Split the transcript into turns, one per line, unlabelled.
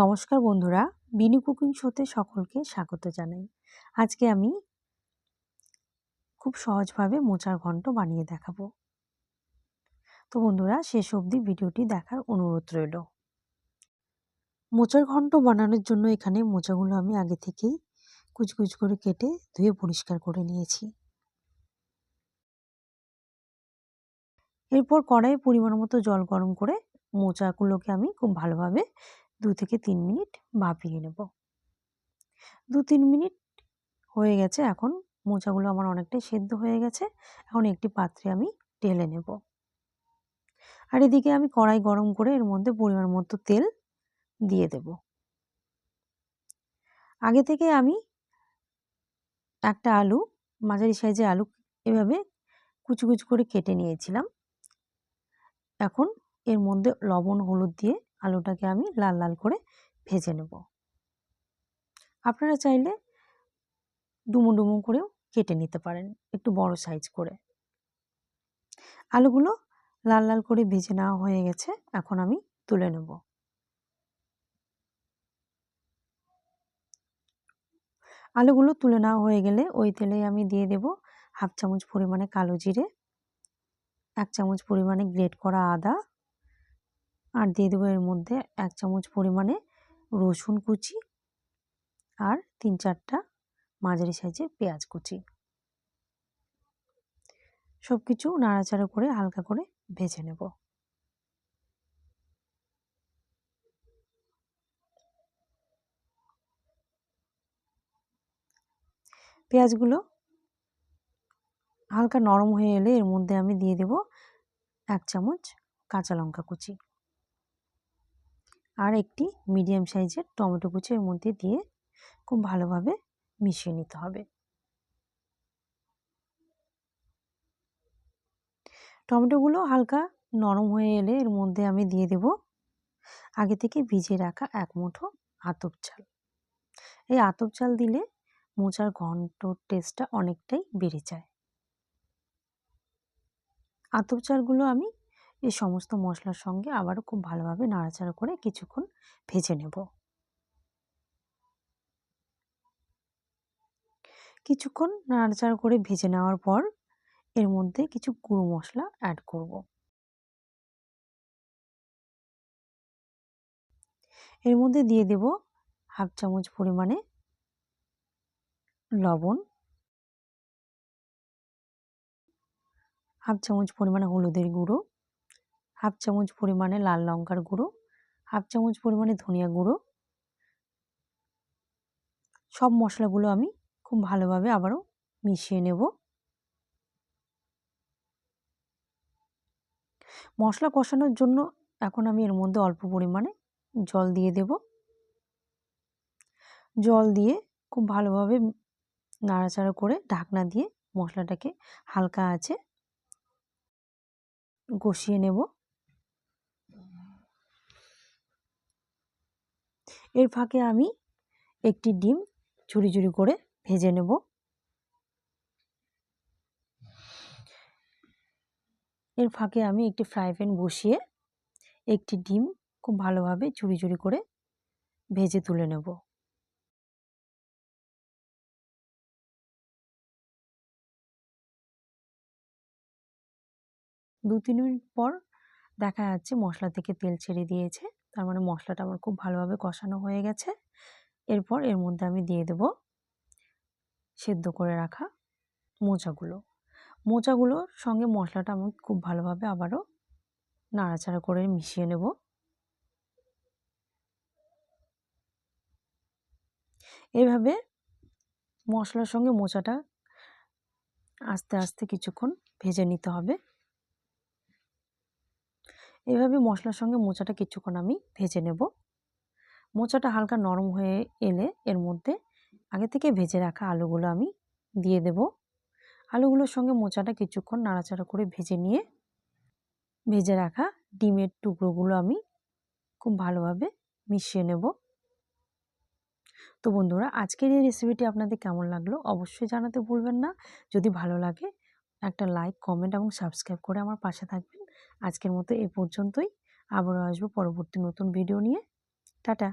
নমস্কার বন্ধুরা, বিনু কুকিং শোতে সকলকে স্বাগত জানাই। আজকে আমি খুব সহজভাবে মোচার ঘন্ট বানিয়ে দেখাবো। তো বন্ধুরা, শেষ অবধি ভিডিওটি দেখার অনুরোধ রইল। মোচার ঘন্ট বানানোর জন্য এখানে মোচাগুলো আমি আগে থেকেই কুচকুচ করে কেটে ধুয়ে পরিষ্কার করে নিয়েছি। এরপর কড়াইয়ে পরিমাণ মতো জল গরম করে মোচাগুলোকে আমি খুব ভালোভাবে দু থেকে তিন মিনিট ভাপিয়ে নেব। দু তিন মিনিট হয়ে গেছে, এখন মোচাগুলো আমার অনেকটাই সেদ্ধ হয়ে গেছে, এখন একটি পাত্রে আমি ঢেলে নেব। আর এদিকে আমি কড়াই গরম করে এর মধ্যে পরিমাণ মতো তেল দিয়ে দেব। আগে থেকে আমি একটা আলু, মাঝারি সাইজে আলু এভাবে কুচু কুচু করে কেটে নিয়েছিলাম। এখন এর মধ্যে লবণ, হলুদ দিয়ে আলুটাকে আমি লাল লাল করে ভেজে নেব। আপনারা চাইলে ডুমো ডুমো করেও কেটে নিতে পারেন, একটু বড় সাইজ করে। আলুগুলো লাল লাল করে ভেজে নেওয়া হয়ে গেছে, এখন আমি তুলে নেব। আলুগুলো তুলে নেওয়া হয়ে গেলে ওই তেলে আমি দিয়ে দেব হাফ চামচ পরিমাণে কালো জিরে, এক চামচ পরিমাণে গ্রেট করা আদা আর দিয়ে দেবো এর মধ্যে এক চামচ পরিমাণে রসুন কুচি আর তিন চারটা মাঝারি সাইজের পেঁয়াজ কুচি। সব কিছু নাড়াচাড়া করে হালকা করে ভেজে নেব। পেঁয়াজগুলো হালকা নরম হয়ে এলে এর মধ্যে আমি দিয়ে দেব এক চামচ কাঁচা লঙ্কা কুচি। আর একটি মিডিয়াম সাইজের টমেটো কুচি এর মধ্যে দিয়ে খুব ভালোভাবে মিশিয়ে নিতে হবে। টমেটোগুলো হালকা নরম হয়ে এলে এর মধ্যে আমি দিয়ে দেব আগে থেকে ভিজিয়ে রাখা এক মুঠো আতপ চাল। এই আতপ চাল দিলে মোচার ঘন্টর টেস্টটা অনেকটাই বেড়ে যায়। আতপ চালগুলো আমি এই সমস্ত মশলার সঙ্গে আবারও খুব ভালোভাবে নাড়াচাড়া করে কিছুক্ষণ ভেজে নেব। কিছুক্ষণ নাড়াচাড়া করে ভেজে নেওয়ার পর এর মধ্যে কিছু গুঁড়ো মশলা অ্যাড করব। এর মধ্যে দিয়ে দেব হাফ চামচ পরিমাণে লবণ, হাফ চামচ পরিমাণে হলুদের গুঁড়ো হাফ চামচ পরিমাণে লাল লঙ্কার গুঁড়ো, হাফ চামচ পরিমাণে ধনিয়া গুঁড়ো। সব মশলাগুলো আমি খুব ভালোভাবে আবারও মিশিয়ে নেব। মশলা কষানোর জন্য এখন আমি এর মধ্যে অল্প পরিমাণে জল দিয়ে দেব। জল দিয়ে খুব ভালোভাবে নাড়াচাড়া করে ঢাকনা দিয়ে মশলাটাকে হালকা আছে কষিয়ে নেব। এর ফাঁকে আমি একটি ডিম ঝুড়ি ঝুড়ি করে ভেজে নেব। এর ফাঁকে আমি একটি ফ্রাই প্যান বসিয়ে একটি ডিম খুব ভালোভাবে চুরি চুরি করে ভেজে তুলে নেব। দু তিন মিনিট পর দেখা যাচ্ছে মশলা থেকে তেল ছেড়ে দিয়েছে। তার মানে মশলাটা আমার খুব ভালোভাবে কষানো হয়ে গেছে। এরপর এর মধ্যে আমি দিয়ে দেব সেদ্ধ করে রাখা মোচাগুলো। মোচাগুলোর সঙ্গে মশলাটা আমি খুব ভালোভাবে আবারও নাড়াচাড়া করে মিশিয়ে নেব। এভাবে মশলার সঙ্গে মোচাটা আস্তে আস্তে কিছুক্ষণ ভেজে নিতে হবে। এভাবে মশলার সঙ্গে মোচাটা কিছুক্ষণ আমি ভেজে নেব। মোচাটা হালকা নরম হয়ে এলে এর মধ্যে আগে থেকে ভেজে রাখা আলুগুলো আমি দিয়ে দেব। আলুগুলোর সঙ্গে মোচাটা কিছুক্ষণ নাড়াচাড়া করে ভেজে নিয়ে ভেজে রাখা ডিমের টুকরোগুলো আমি খুব ভালোভাবে মিশিয়ে নেব। তো বন্ধুরা, আজকের এই রেসিপিটি আপনাদের কেমন লাগল অবশ্যই জানাতে ভুলবেন না। যদি ভালো লাগে, একটা লাইক কমেন্ট এবং সাবস্ক্রাইব করে আমার পাশে থাকবেন। আজকের মতো এ পর্যন্তই। আবারও আসব পরবর্তী নতুন ভিডিও নিয়ে। টাটা।